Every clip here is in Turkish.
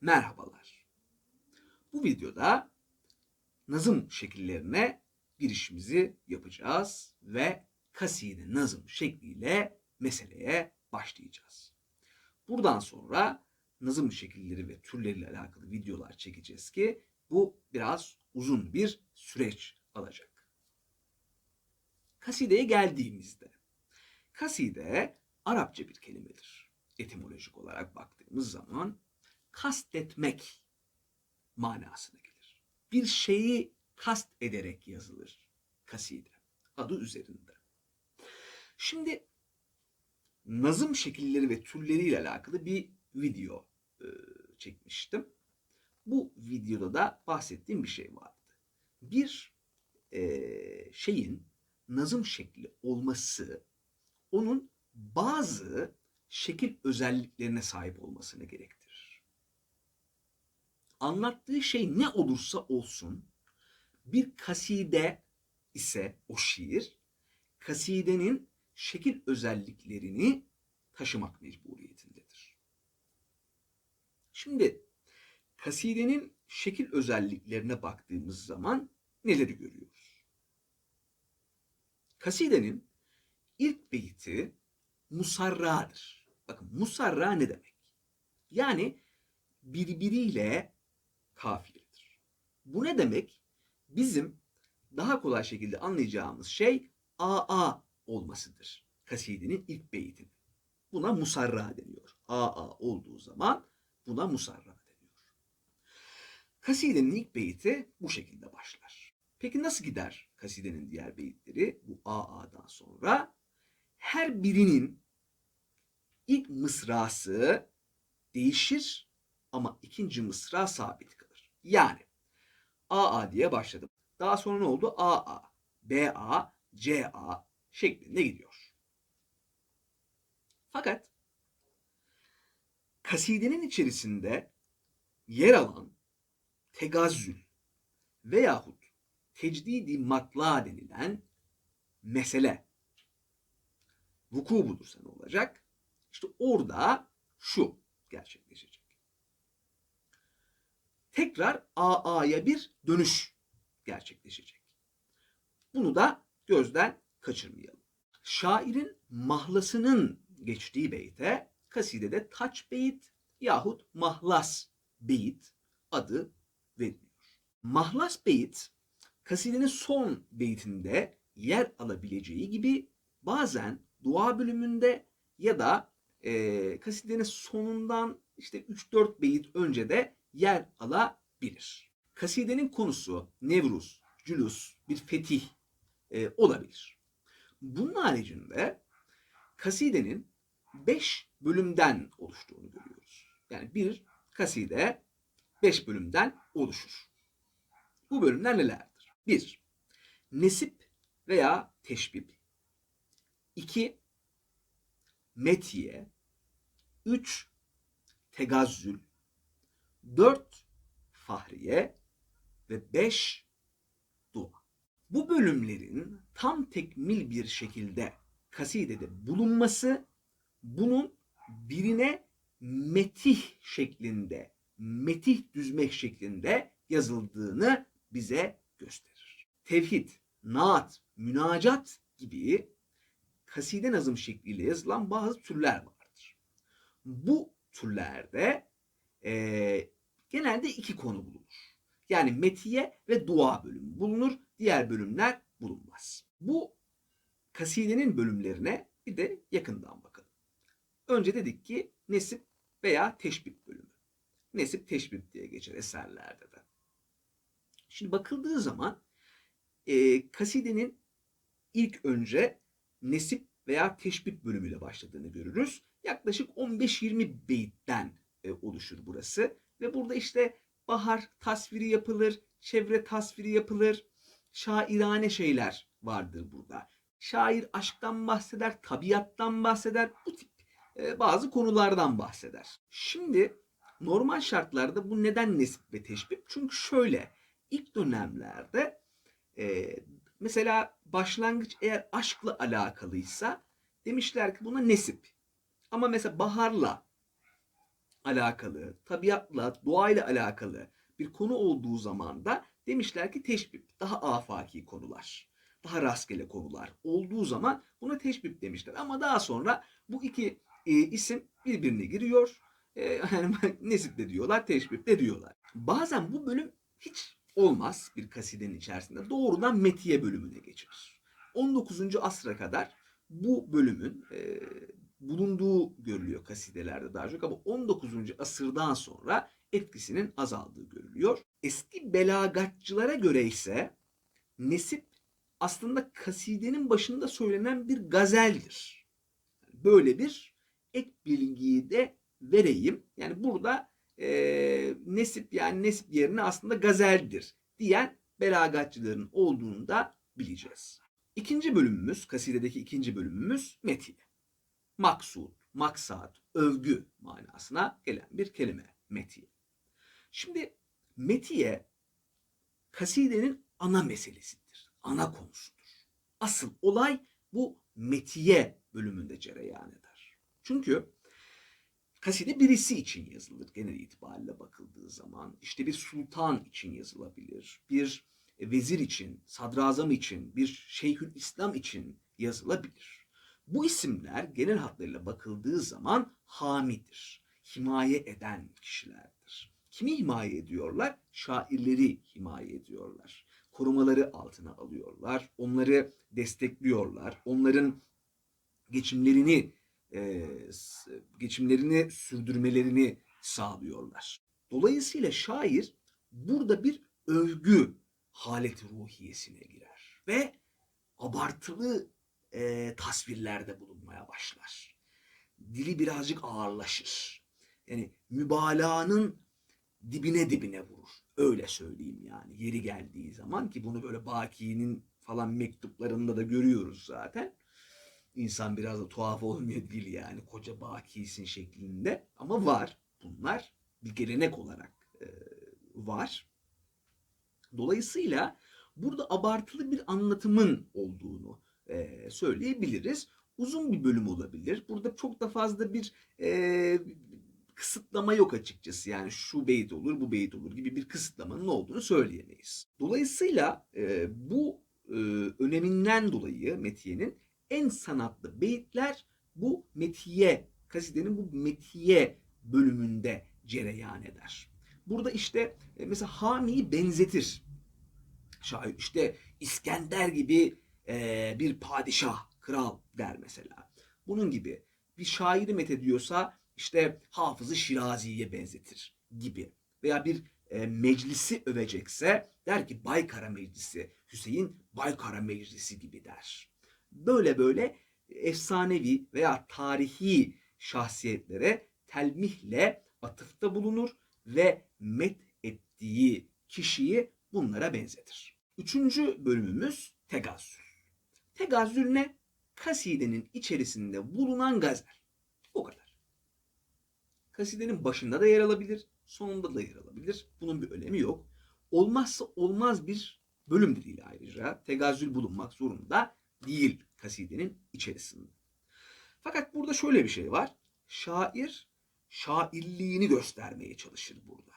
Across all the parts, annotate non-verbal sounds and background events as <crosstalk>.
Merhabalar. Bu videoda nazım şekillerine girişimizi yapacağız ve kaside nazım şekliyle meseleye başlayacağız. Buradan sonra nazım şekilleri ve türleriyle alakalı videolar çekeceğiz ki bu biraz uzun bir süreç alacak. Kasideye geldiğimizde kaside Arapça bir kelimedir. Etimolojik olarak baktığımız zaman kastetmek manasına gelir. Bir şeyi kast ederek yazılır kaside adı üzerinde. Şimdi nazım şekilleri ve türleriyle alakalı bir video e, çekmiştim. Bu videoda da bahsettiğim bir şey vardı. Bir e, şeyin nazım şekli olması onun bazı şekil özelliklerine sahip olmasını gerektirir. Anlattığı şey ne olursa olsun bir kaside ise o şiir kasidenin şekil özelliklerini taşımak mecburiyetindedir. Şimdi kasidenin şekil özelliklerine baktığımız zaman neleri görüyoruz? Kasidenin ilk beyti musarradır. Bakın musarra ne demek? Yani birbiriyle kafiyelidir. Bu ne demek? Bizim daha kolay şekilde anlayacağımız şey AA olmasıdır. Kasidenin ilk beytinin. Buna musarra deniyor. AA olduğu zaman buna musarra deniyor. Kasidenin ilk beyti bu şekilde başlar. Peki nasıl gider kasidenin diğer beyitleri bu AA'dan sonra? Her birinin ilk mısrası değişir ama ikinci mısra sabit. Yani AA diye başladım. Daha sonra ne oldu? AA, BA, CA şeklinde gidiyor. Fakat kasidenin içerisinde yer alan tegazzül veyahut tecdidi matla denilen mesele vuku bulursa ne olacak? İşte orada şu gerçekleşecek. Tekrar AA'ya bir dönüş gerçekleşecek. Bunu da gözden kaçırmayalım. Şairin mahlasının geçtiği beyte kasidede taç beyit yahut mahlas beyit adı veriliyor. Mahlas beyit kasidenin son beytinde yer alabileceği gibi bazen dua bölümünde ya da e, kasidenin sonundan işte 3-4 beyit önce de yer alabilir. Kasidenin konusu Nevruz, Cülus, bir fetih e, olabilir. Bunun haricinde kasidenin 5 bölümden oluştuğunu görüyoruz. Yani bir kaside 5 bölümden oluşur. Bu bölümler nelerdir? 1. Nesip veya teşbib. 2. Metiye. 3. Tegazzül. 4. Fahriye. Ve 5. Dua. Bu bölümlerin tam tekmil bir şekilde kasidede bulunması bunun birine metih şeklinde, metih düzmek şeklinde yazıldığını bize gösterir. Tevhid, naat, münacat gibi kaside nazım şekliyle yazılan bazı türler vardır. Bu türlerde e, genelde iki konu bulunur. Yani metiye ve dua bölümü bulunur. Diğer bölümler bulunmaz. Bu kasidenin bölümlerine bir de yakından bakalım. Önce dedik ki nesip veya teşbip bölümü. Nesip teşbip diye geçer eserlerde de. Şimdi bakıldığı zaman e, kasidenin ilk önce nesip veya teşbip bölümüyle başladığını görürüz. Yaklaşık 15-20 beyitten e, oluşur burası. Ve burada işte bahar tasviri yapılır, çevre tasviri yapılır, şairane şeyler vardır burada. Şair aşktan bahseder, tabiattan bahseder, bu tip e, bazı konulardan bahseder. Şimdi normal şartlarda bu neden nesip ve teşbip? Çünkü şöyle, ilk dönemlerde e, mesela başlangıç eğer aşkla alakalıysa demişler ki buna nesip. Ama mesela baharla alakalı, tabiatla, doğayla alakalı bir konu olduğu zaman da demişler ki teşbih daha afaki konular, daha rastgele konular olduğu zaman buna teşbih demişler. Ama daha sonra bu iki e, isim birbirine giriyor. E, yani <laughs> nesip de diyorlar, teşbih de diyorlar. Bazen bu bölüm hiç olmaz bir kasidenin içerisinde. Doğrudan metiye bölümüne geçilir. 19. asra kadar bu bölümün e, bulunduğu görülüyor kasidelerde daha çok ama 19. asırdan sonra etkisinin azaldığı görülüyor. Eski belagatçılara göre ise nesip aslında kasidenin başında söylenen bir gazeldir. Böyle bir ek bilgiyi de vereyim. Yani burada e, nesip yani nesip yerine aslında gazeldir diyen belagatçıların olduğunu da bileceğiz. İkinci bölümümüz, kasidedeki ikinci bölümümüz metiye. Maksud, maksat, övgü manasına gelen bir kelime metiye. Şimdi metiye kasidenin ana meselesidir. Ana konusudur. Asıl olay bu metiye bölümünde cereyan eder. Çünkü kaside birisi için yazılır genel itibariyle bakıldığı zaman. İşte bir sultan için yazılabilir. Bir vezir için, sadrazam için, bir şeyhül İslam için yazılabilir. Bu isimler genel hatlarıyla bakıldığı zaman hamidir. Himaye eden kişilerdir. Kimi himaye ediyorlar? Şairleri himaye ediyorlar. Korumaları altına alıyorlar. Onları destekliyorlar. Onların geçimlerini e, geçimlerini sürdürmelerini sağlıyorlar. Dolayısıyla şair burada bir övgü haleti ruhiyesine girer ve abartılı e, tasvirlerde bulunmaya başlar. Dili birazcık ağırlaşır. Yani mübalağanın dibine dibine vurur. Öyle söyleyeyim yani yeri geldiği zaman ki bunu böyle Baki'nin falan mektuplarında da görüyoruz zaten. İnsan biraz da tuhaf olmuyor dil yani koca Baki'sin şeklinde ama var bunlar bir gelenek olarak e, var. Dolayısıyla burada abartılı bir anlatımın olduğunu e, söyleyebiliriz. Uzun bir bölüm olabilir. Burada çok da fazla bir e, kısıtlama yok açıkçası. Yani şu beyt olur, bu beyt olur gibi bir kısıtlamanın olduğunu söyleyemeyiz. Dolayısıyla e, bu e, öneminden dolayı Metiye'nin en sanatlı beyitler bu Metiye, kasidenin bu Metiye bölümünde cereyan eder. Burada işte e, mesela Hami'yi benzetir. Şair işte İskender gibi bir padişah, kral der mesela. Bunun gibi bir şairi methediyorsa işte Hafızı Şirazi'ye benzetir gibi. Veya bir meclisi övecekse der ki Baykara Meclisi, Hüseyin Baykara Meclisi gibi der. Böyle böyle efsanevi veya tarihi şahsiyetlere telmihle atıfta bulunur ve met ettiği kişiyi bunlara benzetir. Üçüncü bölümümüz tegazzül. Tegazzül ne? Kasidenin içerisinde bulunan gazel. O kadar. Kasidenin başında da yer alabilir, sonunda da yer alabilir. Bunun bir önemi yok. Olmazsa olmaz bir bölümdür değil ayrıca. Tegazzül bulunmak zorunda değil kasidenin içerisinde. Fakat burada şöyle bir şey var. Şair şairliğini göstermeye çalışır burada.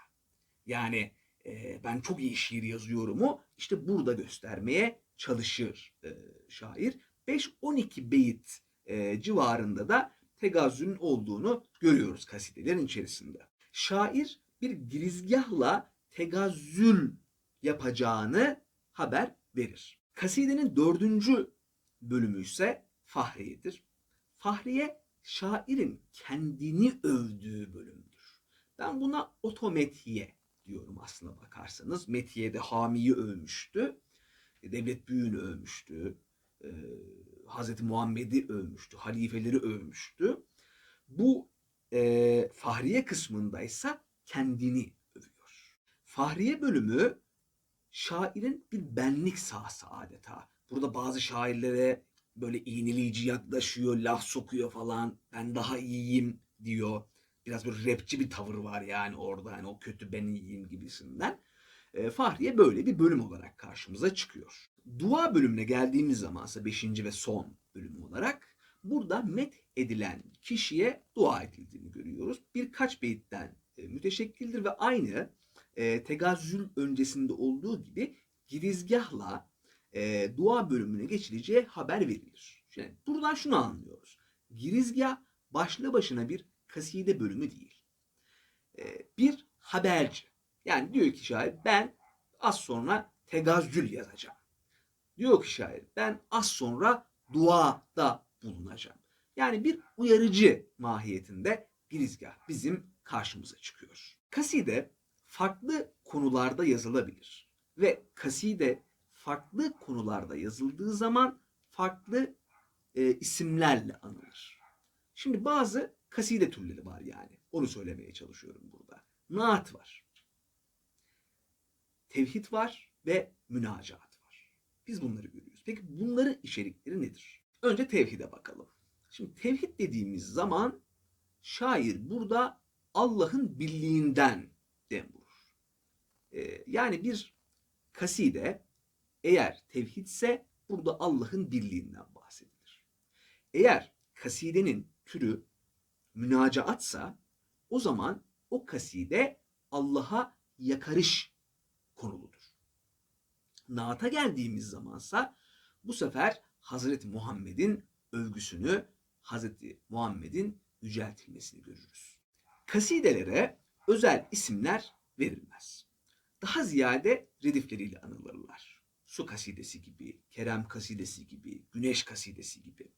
Yani e, ben çok iyi şiir yazıyorumu işte burada göstermeye çalışır e, şair. 5-12 beyit e, civarında da tegazzülün olduğunu görüyoruz kasidelerin içerisinde. Şair bir girizgahla tegazzül yapacağını haber verir. Kasidenin dördüncü bölümü ise Fahriye'dir. Fahriye şairin kendini övdüğü bölümdür. Ben buna otometiye diyorum aslına bakarsanız. Metiye'de Hami'yi övmüştü. Devlet büyüğünü övmüştü. Ee, Hazreti Muhammed'i övmüştü. Halifeleri övmüştü. Bu e, Fahriye kısmındaysa kendini övüyor. Fahriye bölümü şairin bir benlik sahası adeta. Burada bazı şairlere böyle iğneleyici yaklaşıyor, laf sokuyor falan. Ben daha iyiyim diyor. Biraz böyle rapçi bir tavır var yani orada. Hani o kötü ben iyiyim gibisinden. Fahriye böyle bir bölüm olarak karşımıza çıkıyor. Dua bölümüne geldiğimiz zamansa 5. ve son bölüm olarak Burada met edilen kişiye dua edildiğini görüyoruz. Birkaç beyitten müteşekkildir ve aynı e, tegazzül öncesinde olduğu gibi girizgahla e, dua bölümüne geçileceği haber verilir. Şimdi buradan şunu anlıyoruz. Girizgah başlı başına bir kaside bölümü değil. E, bir haberci. Yani diyor ki şair ben az sonra tegazzül yazacağım. Diyor ki şair ben az sonra duada bulunacağım. Yani bir uyarıcı mahiyetinde girizgah bizim karşımıza çıkıyor. Kaside farklı konularda yazılabilir ve kaside farklı konularda yazıldığı zaman farklı e, isimlerle anılır. Şimdi bazı kaside türleri var yani. Onu söylemeye çalışıyorum burada. Naat var. Tevhid var ve münacaat var. Biz bunları görüyoruz. Peki bunların içerikleri nedir? Önce tevhide bakalım. Şimdi tevhid dediğimiz zaman şair burada Allah'ın birliğinden dem vurur. Ee, yani bir kaside eğer tevhidse burada Allah'ın birliğinden bahsedilir. Eğer kasidenin türü münacaatsa o zaman o kaside Allah'a yakarış konuludur. Naata geldiğimiz zamansa bu sefer Hazreti Muhammed'in övgüsünü, Hazreti Muhammed'in yüceltilmesini görürüz. Kasidelere özel isimler verilmez. Daha ziyade redifleriyle anılırlar. Su kasidesi gibi, Kerem kasidesi gibi, Güneş kasidesi gibi.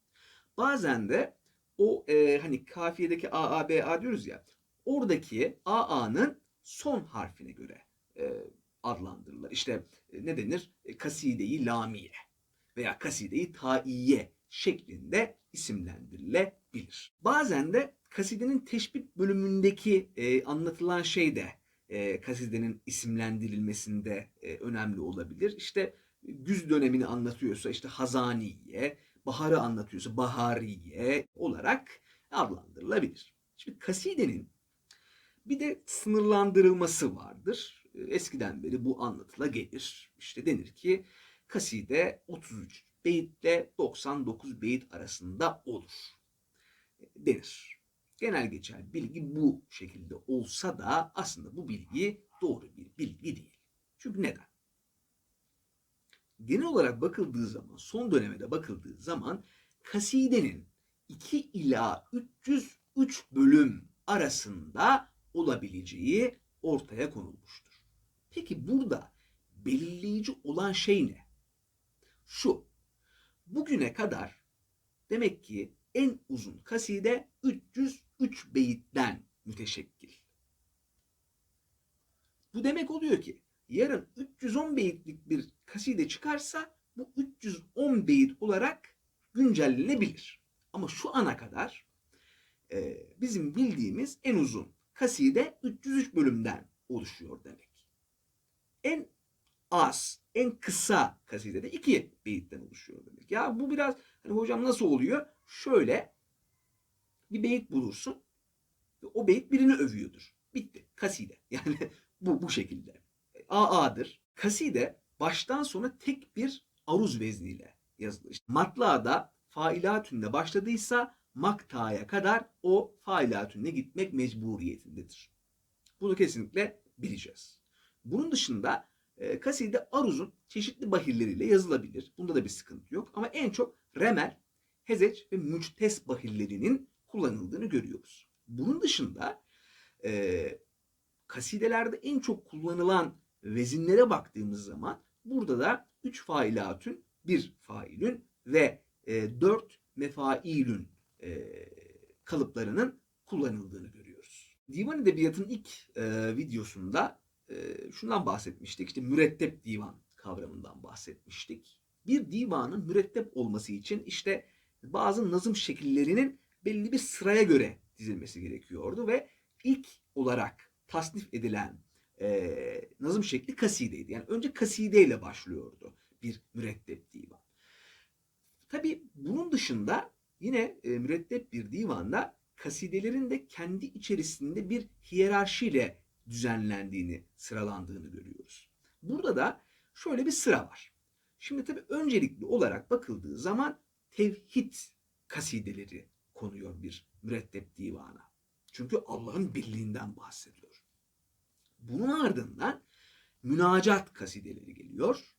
Bazen de o e, hani kafiyedeki A, A, B, A diyoruz ya, oradaki AA'nın son harfine göre e, adlandırılır. İşte e, ne denir? E, kaside-i lamiye veya kaside-i taiye şeklinde isimlendirilebilir. Bazen de kasidenin teşbih bölümündeki e, anlatılan şey de e, kasidenin isimlendirilmesinde e, önemli olabilir. İşte güz dönemini anlatıyorsa işte hazaniye, baharı anlatıyorsa bahariye olarak adlandırılabilir. Şimdi kasidenin bir de sınırlandırılması vardır. Eskiden beri bu anlatıla gelir. İşte denir ki kaside 33 beyitle 99 beyit arasında olur denir. Genel geçer bilgi bu şekilde olsa da aslında bu bilgi doğru bir bilgi değil. Çünkü neden? Genel olarak bakıldığı zaman, son döneme de bakıldığı zaman kasidenin 2 ila 303 bölüm arasında olabileceği ortaya konulmuştur. Peki burada belirleyici olan şey ne? Şu, bugüne kadar demek ki en uzun kaside 303 beyitten müteşekkil. Bu demek oluyor ki yarın 310 beyitlik bir kaside çıkarsa bu 310 beyit olarak güncellenebilir. Ama şu ana kadar e, bizim bildiğimiz en uzun kaside 303 bölümden oluşuyor demek. En az, en kısa kaside de iki beyitten oluşuyor demek. Ya bu biraz hani hocam nasıl oluyor? Şöyle bir beyit bulursun. O beyit birini övüyordur. Bitti. Kaside. <laughs> Yani bu bu şekilde. AA'dır. Kaside baştan sona tek bir aruz vezniyle yazılır. İşte matlada failatünle başladıysa maktaya kadar o failatünle gitmek mecburiyetindedir. Bunu kesinlikle bileceğiz. Bunun dışında e, kaside aruzun çeşitli bahirleriyle yazılabilir. Bunda da bir sıkıntı yok. Ama en çok remel, hezeç ve müçtes bahirlerinin kullanıldığını görüyoruz. Bunun dışında e, kasidelerde en çok kullanılan vezinlere baktığımız zaman burada da 3 failatün, 1 failün ve e, 4 mefailün e, kalıplarının kullanıldığını görüyoruz. Divan Edebiyat'ın ilk e, videosunda e, şundan bahsetmiştik. İşte mürettep divan kavramından bahsetmiştik. Bir divanın mürettep olması için işte bazı nazım şekillerinin belli bir sıraya göre dizilmesi gerekiyordu ve ilk olarak tasnif edilen e, nazım şekli kasideydi. Yani önce kasideyle başlıyordu bir mürettep divan. Tabi bunun dışında yine e, mürettep bir divanda kasidelerin de kendi içerisinde bir hiyerarşiyle düzenlendiğini, sıralandığını görüyoruz. Burada da şöyle bir sıra var. Şimdi tabi öncelikli olarak bakıldığı zaman tevhid kasideleri konuyor bir mürettep divana. Çünkü Allah'ın birliğinden bahsediyor. Bunun ardından münacat kasideleri geliyor.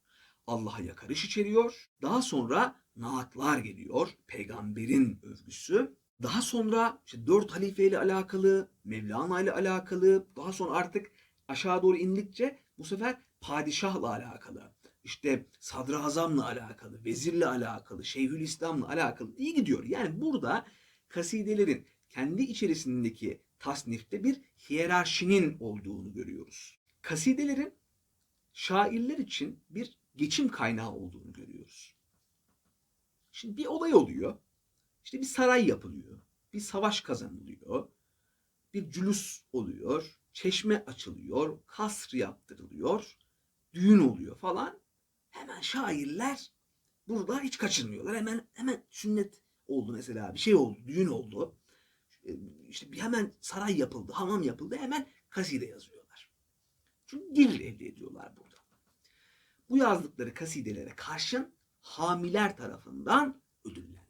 Allah'a yakarış içeriyor. Daha sonra naatlar geliyor. Peygamberin övgüsü. Daha sonra işte dört halife ile alakalı, Mevlana ile alakalı, daha sonra artık aşağı doğru indikçe bu sefer padişahla alakalı, işte sadrazamla alakalı, vezirle alakalı, şeyhülislamla alakalı diye gidiyor. Yani burada kasidelerin kendi içerisindeki tasnifte bir hiyerarşinin olduğunu görüyoruz. Kasidelerin şairler için bir geçim kaynağı olduğunu görüyoruz. Şimdi bir olay oluyor. İşte bir saray yapılıyor. Bir savaş kazanılıyor. Bir cülüs oluyor. Çeşme açılıyor. Kasr yaptırılıyor. Düğün oluyor falan. Hemen şairler burada hiç kaçırmıyorlar. Hemen hemen sünnet oldu mesela. Bir şey oldu. Düğün oldu. İşte bir hemen saray yapıldı. Hamam yapıldı. Hemen kaside yazıyorlar. Çünkü gelir elde ediyorlar burada. Bu yazdıkları kasidelere karşın hamiler tarafından ödüllendiriliyorlar.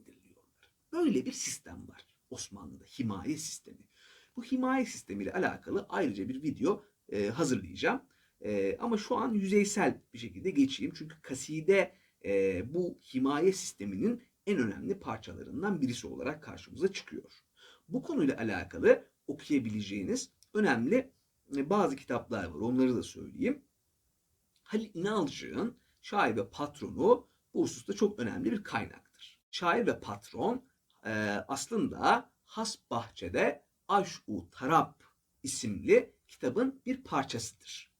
Böyle bir sistem var Osmanlı'da himaye sistemi. Bu himaye sistemiyle alakalı ayrıca bir video e, hazırlayacağım. E, ama şu an yüzeysel bir şekilde geçeyim. Çünkü kaside e, bu himaye sisteminin en önemli parçalarından birisi olarak karşımıza çıkıyor. Bu konuyla alakalı okuyabileceğiniz önemli e, bazı kitaplar var. Onları da söyleyeyim. Halil İnalcık'ın şair ve patronu bu hususta çok önemli bir kaynaktır. Şair ve patron e, aslında Has Bahçe'de Aşu Tarap isimli kitabın bir parçasıdır.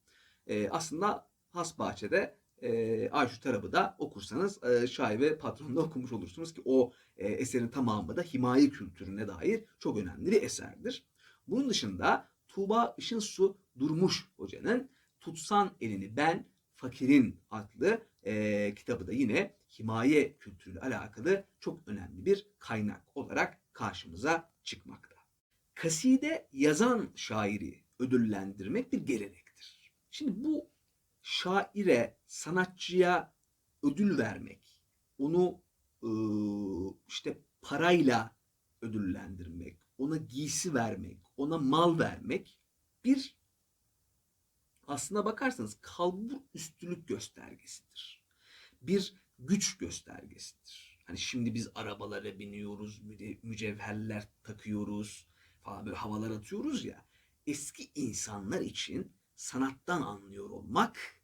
E, aslında Has Bahçe'de e, Aşu Tarap'ı da okursanız e, şair ve patronda <laughs> okumuş olursunuz ki o e, eserin tamamı da himaye kültürüne dair çok önemli bir eserdir. Bunun dışında Tuğba Işınsu Durmuş Hoca'nın Tutsan Elini Ben Fakirin adlı e, kitabı da yine himaye kültürüyle alakalı çok önemli bir kaynak olarak karşımıza çıkmakta. Kaside yazan şairi ödüllendirmek bir gelenektir. Şimdi bu şaire, sanatçıya ödül vermek, onu e, işte parayla ödüllendirmek, ona giysi vermek, ona mal vermek bir aslına bakarsanız kalbur üstünlük göstergesidir. Bir güç göstergesidir. Hani şimdi biz arabalara biniyoruz, mücevherler takıyoruz falan böyle havalar atıyoruz ya. Eski insanlar için sanattan anlıyor olmak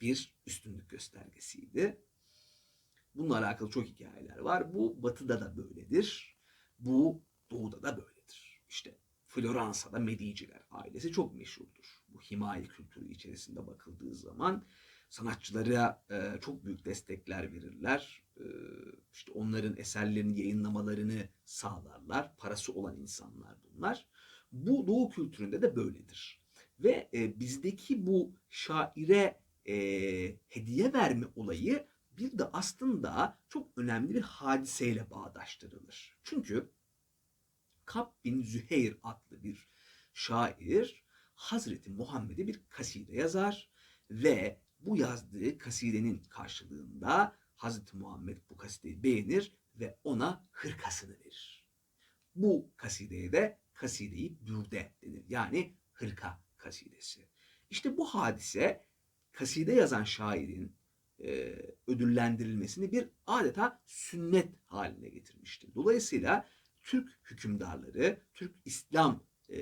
bir üstünlük göstergesiydi. Bununla alakalı çok hikayeler var. Bu batıda da böyledir. Bu doğuda da böyledir. İşte Floransa'da Mediciler ailesi çok meşhurdur. Bu himaye kültürü içerisinde bakıldığı zaman sanatçılara e, çok büyük destekler verirler. E, işte onların eserlerini yayınlamalarını sağlarlar. Parası olan insanlar bunlar. Bu doğu kültüründe de böyledir. Ve e, bizdeki bu şaire e, hediye verme olayı bir de aslında çok önemli bir hadiseyle bağdaştırılır. Çünkü Kab bin Züheyr adlı bir şair Hazreti Muhammed'e bir kaside yazar ve bu yazdığı kasidenin karşılığında Hazreti Muhammed bu kasideyi beğenir ve ona hırkasını verir. Bu kasideye de kasideyi bürde denir. Yani hırka kasidesi. İşte bu hadise kaside yazan şairin e, ödüllendirilmesini bir adeta sünnet haline getirmiştir. Dolayısıyla Türk hükümdarları, Türk İslam e,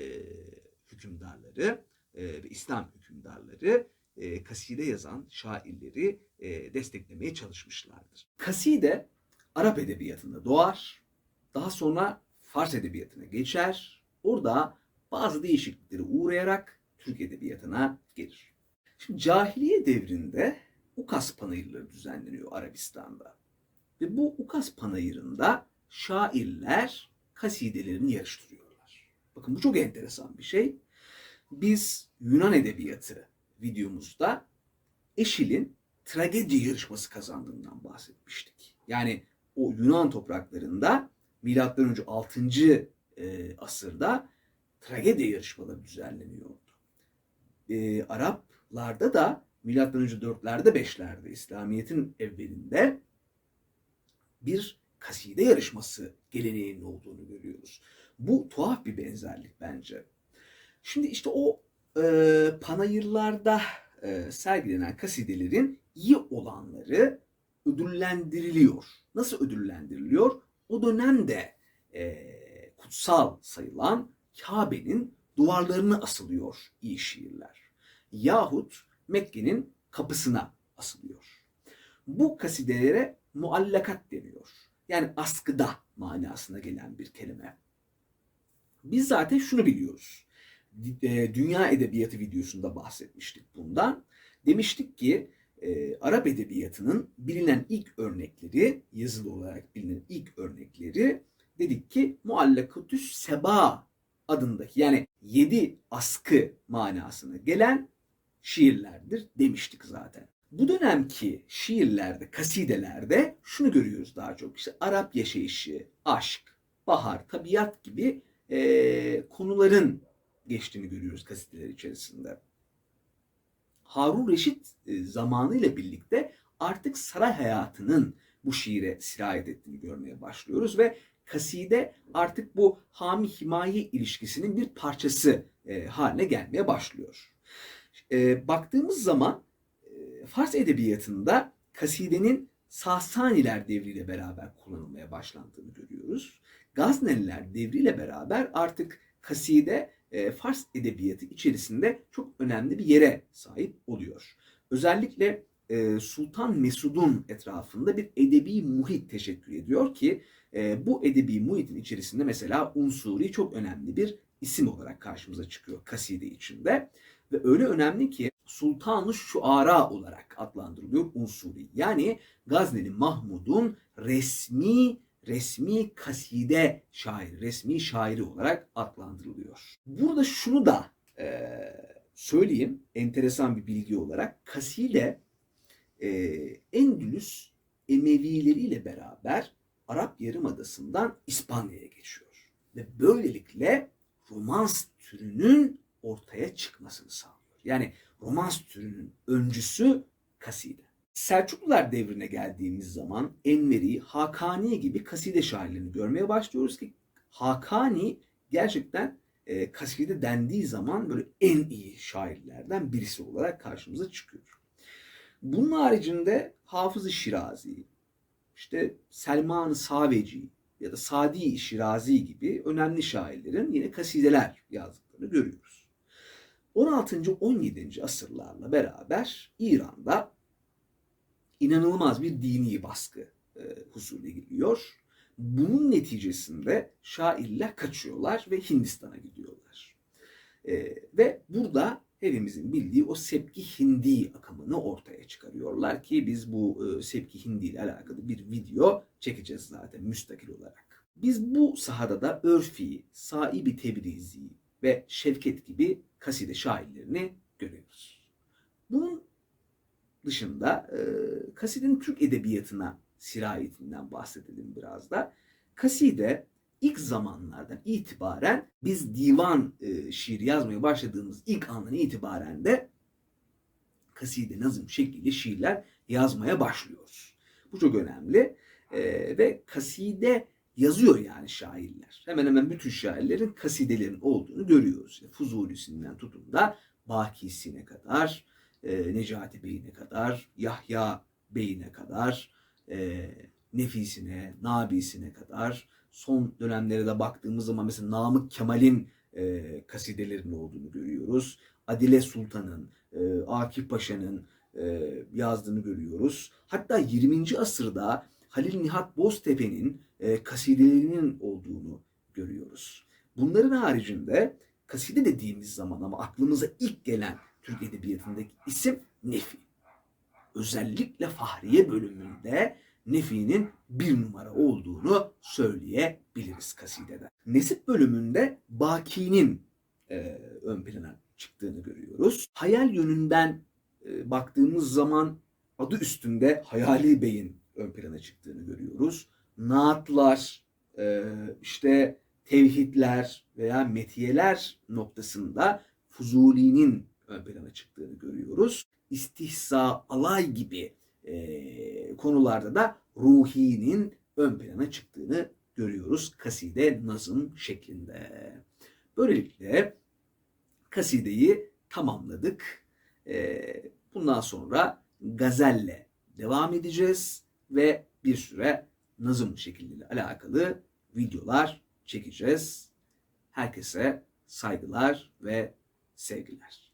hükümdarları e, ve İslam hükümdarları e, kaside yazan şairleri e, desteklemeye çalışmışlardır. Kaside Arap edebiyatında doğar, daha sonra Fars edebiyatına geçer, orada bazı değişikliklere uğrayarak Türk edebiyatına gelir. Şimdi cahiliye devrinde Ukas panayırları düzenleniyor Arabistan'da. Ve bu Ukas panayırında şairler kasidelerini yarıştırıyorlar. Bakın bu çok enteresan bir şey. Biz Yunan edebiyatı videomuzda Eşil'in tragedi yarışması kazandığından bahsetmiştik. Yani o Yunan topraklarında milattan önce 6. E, asırda tragedi yarışmaları düzenleniyordu. E, Araplarda da milattan önce 4'lerde 5'lerde İslamiyet'in evvelinde bir kaside yarışması geleneğinin olduğunu görüyoruz. Bu tuhaf bir benzerlik bence. Şimdi işte o e, panayırlarda e, sergilenen kasidelerin iyi olanları ödüllendiriliyor. Nasıl ödüllendiriliyor? O dönemde e, kutsal sayılan Kabe'nin duvarlarına asılıyor iyi şiirler. Yahut Mekke'nin kapısına asılıyor. Bu kasidelere muallakat deniyor. Yani askıda manasına gelen bir kelime. Biz zaten şunu biliyoruz. E, Dünya Edebiyatı videosunda bahsetmiştik bundan. Demiştik ki e, Arap Edebiyatı'nın bilinen ilk örnekleri, yazılı olarak bilinen ilk örnekleri dedik ki Muallakatüs Seba adındaki yani yedi askı manasına gelen şiirlerdir demiştik zaten. Bu dönemki şiirlerde, kasidelerde şunu görüyoruz daha çok. İşte Arap yaşayışı, aşk, bahar, tabiat gibi e, konuların geçtiğini görüyoruz kasideler içerisinde. Harun Reşit e, zamanıyla birlikte artık saray hayatının bu şiire sirayet ettiğini görmeye başlıyoruz ve kaside artık bu hami himaye ilişkisinin bir parçası e, haline gelmeye başlıyor. E, baktığımız zaman Fars edebiyatında kasidenin Sasaniler devriyle beraber kullanılmaya başlandığını görüyoruz. Gazneliler devriyle beraber artık kaside e, Fars edebiyatı içerisinde çok önemli bir yere sahip oluyor. Özellikle e, Sultan Mesud'un etrafında bir edebi muhit teşekkür ediyor ki e, bu edebi muhitin içerisinde mesela Unsuri çok önemli bir isim olarak karşımıza çıkıyor kaside içinde. Ve öyle önemli ki Sultan-ı Şuara olarak adlandırılıyor Unsuri. Yani Gazneli Mahmud'un resmi resmi kaside şairi, resmi şairi olarak adlandırılıyor. Burada şunu da e, söyleyeyim, enteresan bir bilgi olarak. Kaside e, Endülüs Emevileriyle beraber Arap Yarımadası'ndan İspanya'ya geçiyor. Ve böylelikle romans türünün ortaya çıkmasını sağlıyor. Yani romans türünün öncüsü kaside. Selçuklular devrine geldiğimiz zaman Enveri, Hakani gibi kaside şairlerini görmeye başlıyoruz ki Hakani gerçekten e, kaside dendiği zaman böyle en iyi şairlerden birisi olarak karşımıza çıkıyor. Bunun haricinde Hafız-ı Şirazi, işte Selman-ı Saveci ya da Sadi Şirazi gibi önemli şairlerin yine kasideler yazdıklarını görüyoruz. 16. 17. asırlarla beraber İran'da inanılmaz bir dini baskı e, husule geliyor. Bunun neticesinde şairler kaçıyorlar ve Hindistan'a gidiyorlar. E, ve burada hepimizin bildiği o Sepki Hindi akımını ortaya çıkarıyorlar ki biz bu e, Sepki Hindi ile alakalı bir video çekeceğiz zaten müstakil olarak. Biz bu sahada da Örfi, Saibi Tebrizi ve Şevket gibi kaside şairlerini görüyoruz. Bunun dışında e, kasidin Türk edebiyatına sirayetinden bahsedelim biraz da. Kaside ilk zamanlardan itibaren biz divan e, şiir yazmaya başladığımız ilk andan itibaren de kaside nazım şekliyle şiirler yazmaya başlıyoruz. Bu çok önemli e, ve kaside yazıyor yani şairler. Hemen hemen bütün şairlerin kasidelerin olduğunu görüyoruz. Fuzulisinden tutun da Bakisi'ne kadar, e, Necati Bey'ine kadar, Yahya Bey'ine kadar, e, Nefisine, Nabisine kadar, son dönemlere de baktığımız zaman mesela Namık Kemal'in e, kasidelerinin olduğunu görüyoruz. Adile Sultan'ın, e, Akif Paşa'nın yazdığını görüyoruz. Hatta 20. asırda Halil Nihat Boztepe'nin kasidelerinin olduğunu görüyoruz. Bunların haricinde kaside dediğimiz zaman ama aklımıza ilk gelen Türk Edebiyatı'ndaki isim Nefi. Özellikle Fahriye bölümünde Nefi'nin bir numara olduğunu söyleyebiliriz kasidede. Nesip bölümünde Baki'nin e, ön plana çıktığını görüyoruz. Hayal yönünden e, baktığımız zaman adı üstünde Hayali Bey'in ön plana çıktığını görüyoruz. Naatlar, e, işte tevhidler veya metiyeler noktasında Fuzuli'nin ön plana çıktığını görüyoruz. İstihza, alay gibi e, konularda da Ruhi'nin ön plana çıktığını görüyoruz kaside nazım şeklinde. Böylelikle kasideyi tamamladık. Ee, bundan sonra gazelle devam edeceğiz ve bir süre nazım şekliyle alakalı videolar çekeceğiz. Herkese saygılar ve sevgiler.